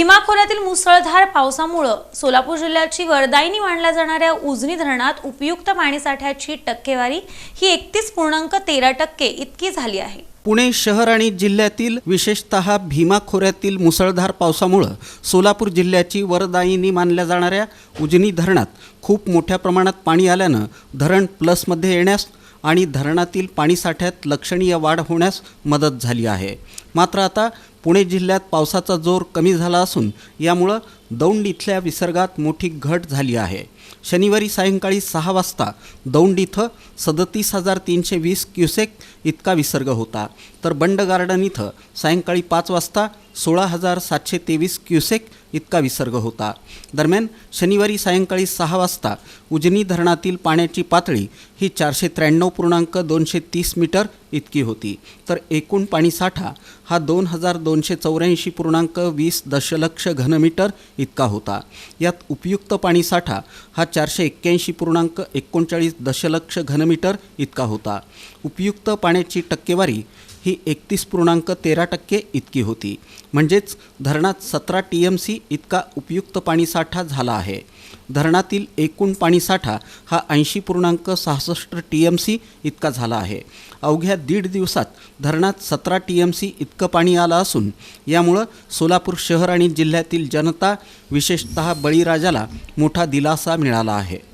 भीमा खोऱ्यातील मुसळधार पावसामुळं सोलापूर जिल्ह्याची वरदायिनी मानल्या जाणाऱ्या उजनी धरणात उपयुक्त पाणीसाठ्याची टक्केवारी ही एकतीस पूर्णांक तेरा टक्के इतकी झाली आहे. पुणे शहर आणि जिल्ह्यातील विशेषतः भीमा खोऱ्यातील मुसळधार पावसामुळं सोलापूर जिल्ह्याची वरदायिनी मानल्या जाणाऱ्या उजनी धरणात खूप मोठ्या प्रमाणात पाणी आल्यानं धरण प्लसमध्ये येण्यास आणि धरणातील पाणीसाठ्यात लक्षणीय वाढ होण्यास मदत झाली आहे. मात्र आता पुणे जिल्ह्यात पावसाचा जोर कमी झाला असून यामुळं दौंड इथल्या विसर्गात मोठी घट झाली आहे. शनिवारी सायंकाळी सहा वाजता दौंड इथं सदतीस हजार तीनशे वीस क्युसेक इतका विसर्ग होता. तर बंड गार्डन इथं सायंकाळी पाच वाजता सोळा हजार सातशे तेवीस क्युसेक इतका विसर्ग होता. दरम्यान शनिवारी सायंकाळी सहा वाजता उजनी धरणातील पाण्याची पातळी ही चारशे त्र्याण्णव पूर्णांक दोनशे तीस मीटर इतकी होती. तर एकूण पाणीसाठा हा दोन हजार दोनशे चौऱ्याऐंशी पूर्णांक वीस दशलक्ष घनमीटर इतका होता. यात उपयुक्त पाणीसाठा हा चारशे एक्क्याऐंशी पूर्णांक एकोणचाळीस दशलक्ष घनमीटर इतका होता. उपयुक्त पाण्याची टक्केवारी ही एकतीस पूर्णांक तेरा टक्के इतकी होती. म्हणजेच धरणात सतरा टी एम सी इतका उपयुक्त पाणीसाठा झाला आहे. धरणातील एकूण पाणीसाठा हा ऐंशी पूर्णांक सहासष्ट टी एम सी इतका झाला आहे. अवघ्या दीड दिवसात धरणात सतरा टी एम सी इतकं पाणी आलं असून यामुळं सोलापूर शहर आणि जिल्ह्यातील जनता विशेषतः बळीराजाला मोठा दिलासा मिळाला आहे.